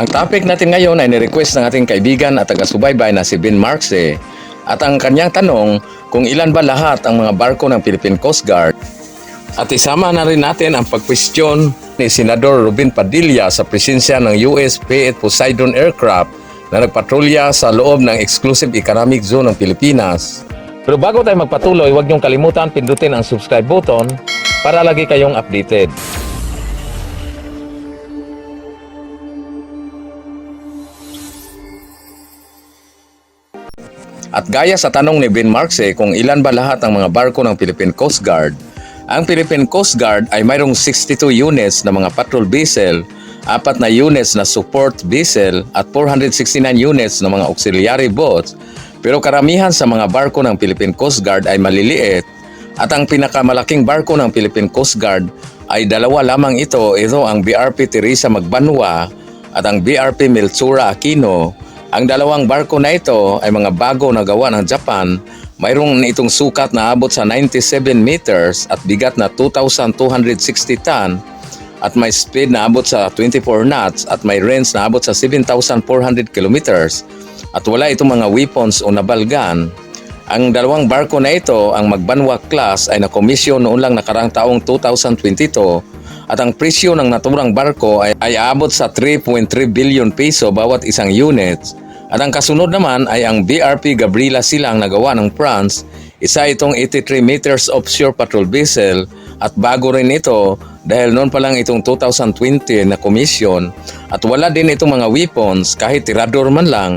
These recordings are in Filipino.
Ang topic natin ngayon ay nirequest ng ating kaibigan at taga-subaybay na si Ben Marxe at ang kanyang tanong kung ilan ba lahat ang mga barko ng Philippine Coast Guard at isama na rin natin ang pagkwestiyon ni Senador Rubin Padilla sa presensya ng US P-8 Poseidon aircraft na nagpatrolya sa loob ng Exclusive Economic Zone ng Pilipinas. Pero bago tayo magpatuloy, huwag niyong kalimutan pindutin ang subscribe button para lagi kayong updated. At gaya sa tanong ni Ben Marxe kung ilan ba lahat ang mga barko ng Philippine Coast Guard, ang Philippine Coast Guard ay mayroong 62 units na mga patrol vessel, apat na units na support vessel at 469 units na mga auxiliary boats. Pero karamihan sa mga barko ng Philippine Coast Guard ay maliliit at ang pinakamalaking barko ng Philippine Coast Guard ay dalawa lamang ito, ito ang BRP Teresa Magbanwa at ang BRP Miltsura Aquino. Ang dalawang barko na ito ay mga bago na gawa ng Japan. Mayroong itong sukat na abot sa 97 meters at bigat na 2,260 ton at may speed na abot sa 24 knots at may range na abot sa 7,400 kilometers at wala itong mga weapons o naval gun. Ang dalawang barko na ito, ang Magbanwa class ay nakomisyon noon lang nakarang taong 2022 at ang presyo ng naturang barko ay, ay abot sa 3.3 billion peso bawat isang unit. At ang kasunod naman ay ang BRP Gabriela Silang na gawa ng France, isa itong 83 meters offshore patrol vessel at bago rin ito dahil noon pa lang itong 2020 na komisyon at wala din itong mga weapons kahit tirador man lang.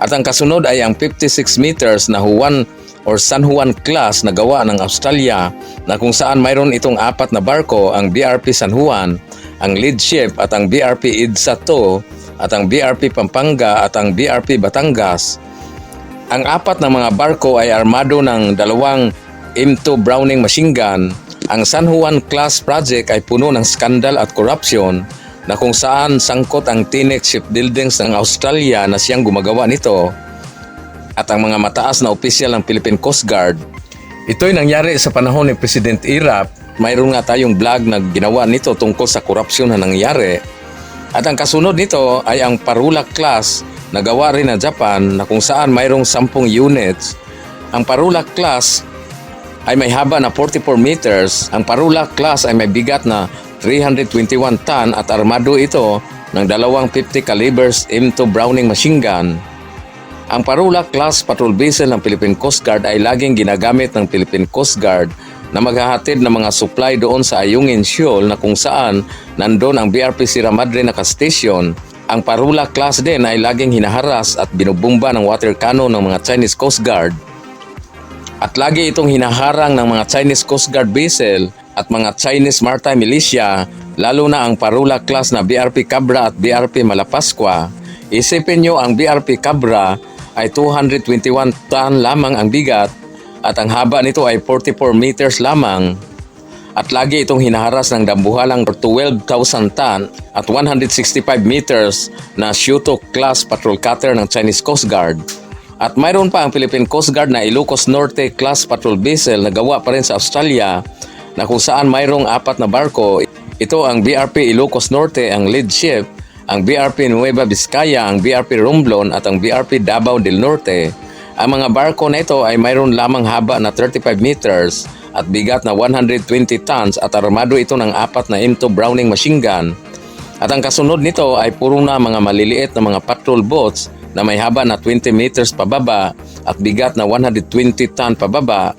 At ang kasunod ay ang 56 meters na Juan or San Juan class na gawa ng Australia na kung saan mayroon itong apat na barko, ang BRP San Juan, ang lead ship at ang BRP Idsa 2 at ang BRP Pampanga at ang BRP Batangas. Ang apat na mga barko ay armado ng dalawang M2 Browning machine gun. Ang San Juan class project ay puno ng skandal at corruption na kung saan sangkot ang Tinex Shipbuildings ng Australia na siyang gumagawa nito at ang mga mataas na opisyal ng Philippine Coast Guard. Ito'y nangyari sa panahon ni President Irap. Mayroon nga tayong vlog na ginawa nito tungkol sa korupsyon na nangyari. At ang kasunod nito ay ang Parula class na gawa rin ng Japan na kung saan mayroong 10 units. Ang Parula class ay may haba na 44 meters. Ang Parula class ay may bigat na 321 ton at armado ito ng dalawang 50 calibers M2 Browning machine gun. Ang Parula class patrol vessel ng Philippine Coast Guard ay laging ginagamit ng Philippine Coast Guard na maghahatid ng mga supply doon sa Ayungin Shoal na kung saan nandun ang BRP Sierra Madre nakastation. Ang Parula class din ay laging hinaharas at binubumba ng water cannon ng mga Chinese Coast Guard. At lagi itong hinaharang ng mga Chinese Coast Guard vessel at mga Chinese Maritime Militia, lalo na ang Parula class na BRP Cabra at BRP Malapascua. Isipin nyo ang BRP Cabra ay 221 ton lamang ang bigat at ang haba nito ay 44 meters lamang. At lagi itong hinaharas ng dambuhalang 12,000 ton at 165 meters na Shuto class patrol cutter ng Chinese Coast Guard. At mayroon pa ang Philippine Coast Guard na Ilocos Norte class patrol vessel na gawa pa rin sa Australia na kung saan mayroong apat na barko. Ito ang BRP Ilocos Norte ang lead ship, ang BRP Nueva Vizcaya, ang BRP Romblon at ang BRP Davao del Norte. Ang mga barko na ito ay mayroon lamang haba na 35 meters at bigat na 120 tons at armado ito ng apat na M2 Browning machine gun. At ang kasunod nito ay puro na mga maliliit na mga patrol boats na may haba na 20 meters pababa at bigat na 120 ton pababa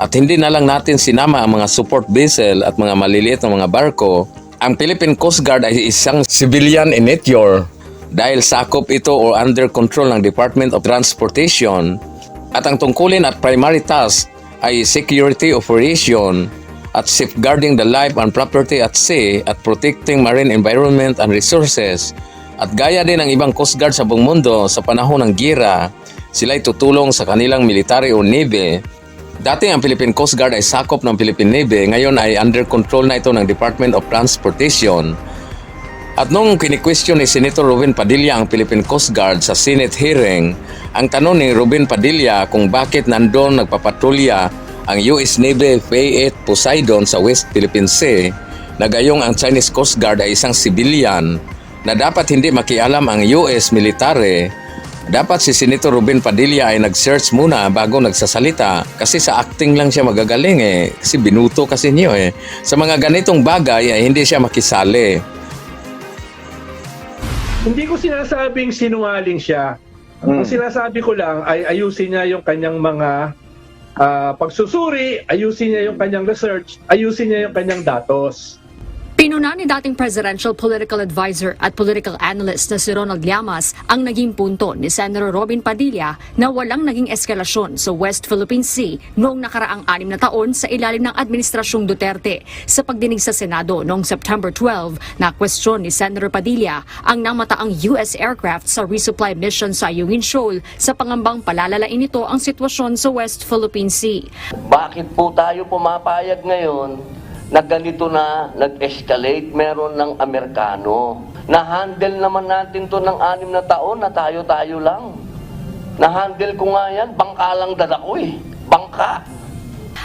at hindi na lang natin sinama ang mga support vessel at mga maliliit na mga barko. Ang Philippine Coast Guard ay isang civilian in nature dahil sakop ito o under control ng Department of Transportation. At ang tungkulin at primary task ay security operation at safeguarding the life and property at sea at protecting marine environment and resources. At gaya din ng ibang Coast Guard sa buong mundo sa panahon ng gira, sila ay tutulong sa kanilang military o navy Dati ang Philippine Coast Guard ay sakop ng Philippine Navy, ngayon ay under control na ito ng Department of Transportation. At nung kini-question ni Senator Ruben Padilla ang Philippine Coast Guard sa Senate hearing, ang tanong ni Ruben Padilla kung bakit nandun nagpapatrolya ang US Navy P-8 Poseidon sa West Philippine Sea, na gayong ang Chinese Coast Guard ay isang civilian, na dapat hindi makialam ang US military, dapat si Senator Ruben Padilla ay nag-search muna bago nagsasalita kasi sa acting lang siya magagaling eh. Kasi binuto kasi niyo eh. Sa mga ganitong bagay ay hindi siya makisali. Hindi ko sinasabing sinungaling siya. Ang sinasabi ko lang ay ayusin niya yung kanyang mga ah, pagsusuri, ayusin niya yung kanyang research, ayusin niya yung kanyang datos. Pinuna ni dating presidential political advisor at political analyst na si Ronald Llamas ang naging punto ni Senator Robin Padilla na walang naging eskalasyon sa West Philippine Sea noong nakaraang anim na taon sa ilalim ng Administrasyong Duterte. Sa pagdinig sa Senado noong September 12, na kwestiyon ni Senator Padilla ang namataang US aircraft sa resupply mission sa Ayungin Shoal sa pangambang palalalain nito ang sitwasyon sa West Philippine Sea. Bakit po tayo pumapayag ngayon na ganito na nag-escalate meron ng Amerikano? Na-handle naman natin to ng anim na taon na tayo-tayo lang. Na-handle ko nga yan, bangka lang dala ko eh. Bangka.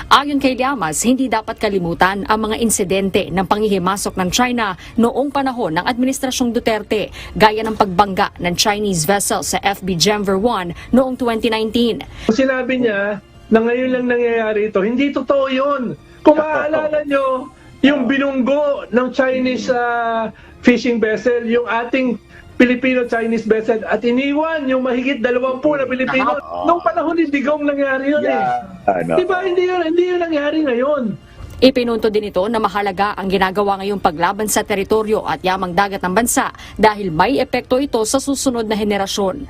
Ayon kay Llamas, hindi dapat kalimutan ang mga insidente ng panghihimasok ng China noong panahon ng Administrasyong Duterte, gaya ng pagbangga ng Chinese vessel sa FB Gemver 1 noong 2019. Kung sinabi niya na ngayon lang nangyayari ito, hindi totoo yun. Kung maaalala nyo, yung binunggo ng Chinese ah, fishing vessel, yung ating Filipino-Chinese vessel at iniwan yung mahigit dalawampu na Pilipino. Nung panahon ni Digong nangyari yun eh. Di ba hindi yun, hindi yun nangyari ngayon? Ipinunto din ito na mahalaga ang ginagawa ngayong paglaban sa teritoryo at yamang dagat ng bansa dahil may epekto ito sa susunod na henerasyon.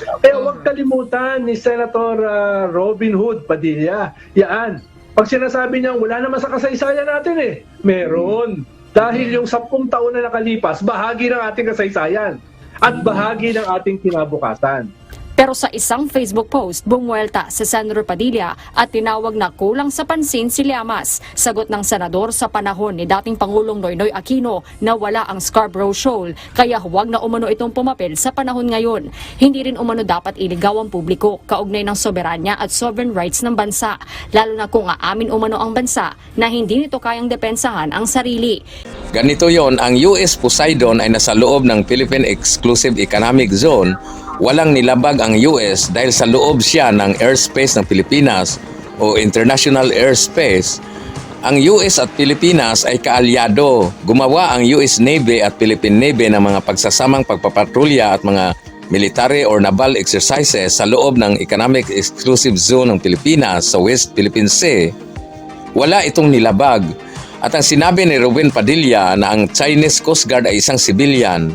Kaya huwag kalimutan ni Senator ah, Robin Hood Padilla. Yan. Pag sinasabi niya, wala naman sa kasaysayan natin eh. Meron. Dahil yung sampung taon na nakalipas, bahagi ng ating kasaysayan. At bahagi ng ating kinabukasan. Pero sa isang Facebook post, bumuelta si Senator Padilla at tinawag na kulang sa pansin si Llamas. Sagot ng senador sa panahon ni dating Pangulong Noynoy Aquino na wala ang Scarborough Shoal, kaya huwag na umano itong pumapel sa panahon ngayon. Hindi rin umano dapat iligaw ang publiko kaugnay ng soberanya at sovereign rights ng bansa, lalo na kung aamin umano ang bansa na hindi nito kayang depensahan ang sarili. Ganito yon ang US Poseidon ay nasa loob ng Philippine Exclusive Economic Zone. Walang nilabag ang US dahil sa loob siya ng airspace ng Pilipinas o international airspace. Ang US at Pilipinas ay kaalyado. Gumawa ang US Navy at Philippine Navy ng mga pagsasamang pagpapatrolya at mga military or naval exercises sa loob ng Economic Exclusive Zone ng Pilipinas sa West Philippine Sea wala itong nilabag. At ang sinabi ni Ruben Padilla na ang Chinese Coast Guard ay isang civilian,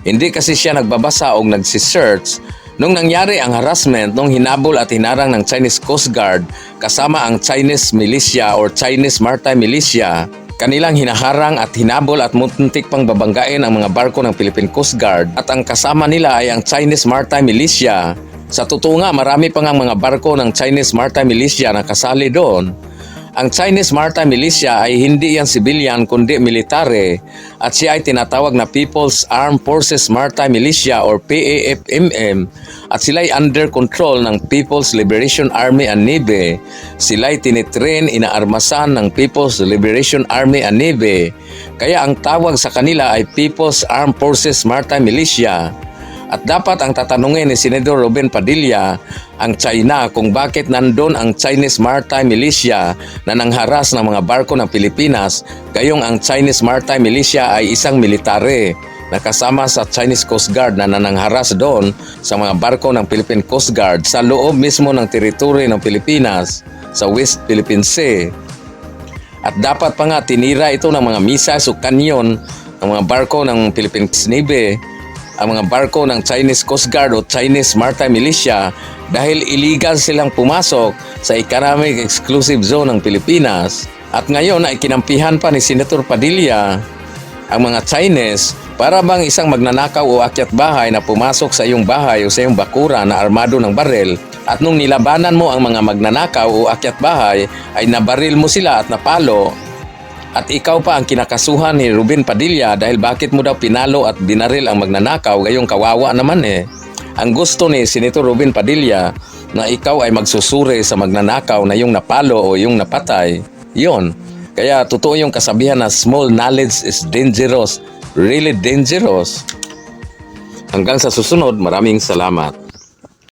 hindi kasi siya nagbabasa o nagsisearch nung nangyari ang harassment nung hinabol at hinarang ng Chinese Coast Guard kasama ang Chinese militia or Chinese Maritime Militia. Kanilang hinaharang at hinabol at muntik pang babanggain ang mga barko ng Philippine Coast Guard at ang kasama nila ay ang Chinese Maritime Militia. Sa totoo nga, marami pang ang mga barko ng Chinese Maritime Militia na kasali doon. Ang Chinese Maritime Militia ay hindi yan civilian kundi military at siya ay tinatawag na People's Armed Forces Maritime Militia or PAFMM at sila ay under control ng People's Liberation Army and Navy. Sila ay tinitrain, inaarmasan ng People's Liberation Army and Navy. Kaya ang tawag sa kanila ay People's Armed Forces Maritime Militia. At dapat ang tatanungin ni Senador Ruben Padilla ang China kung bakit nandun ang Chinese Maritime Militia na nangharas ng mga barko ng Pilipinas gayong ang Chinese Maritime Militia ay isang military na kasama sa Chinese Coast Guard na nanangharas doon sa mga barko ng Philippine Coast Guard sa loob mismo ng teritoryo ng Pilipinas sa West Philippine Sea. At dapat pa nga tinira ito ng mga missiles o kanyon ng mga barko ng Philippine Navy ang mga barko ng Chinese Coast Guard o Chinese Maritime Militia dahil illegal silang pumasok sa Economic Exclusive Zone ng Pilipinas. At ngayon ay kinampihan pa ni Senator Padilla ang mga Chinese para bang isang magnanakaw o akyat bahay na pumasok sa iyong bahay o sa iyong bakura na armado ng barel at nung nilabanan mo ang mga magnanakaw o akyat bahay ay nabaril mo sila at napalo at ikaw pa ang kinakasuhan ni Ruben Padilla dahil bakit mo daw pinalo at binaril ang magnanakaw gayong kawawa naman eh. Ang gusto ni Senator Ruben Padilla na ikaw ay magsusuri sa magnanakaw na yung napalo o yung napatay, yon. Kaya totoo yung kasabihan na small knowledge is dangerous, really dangerous. Hanggang sa susunod, maraming salamat.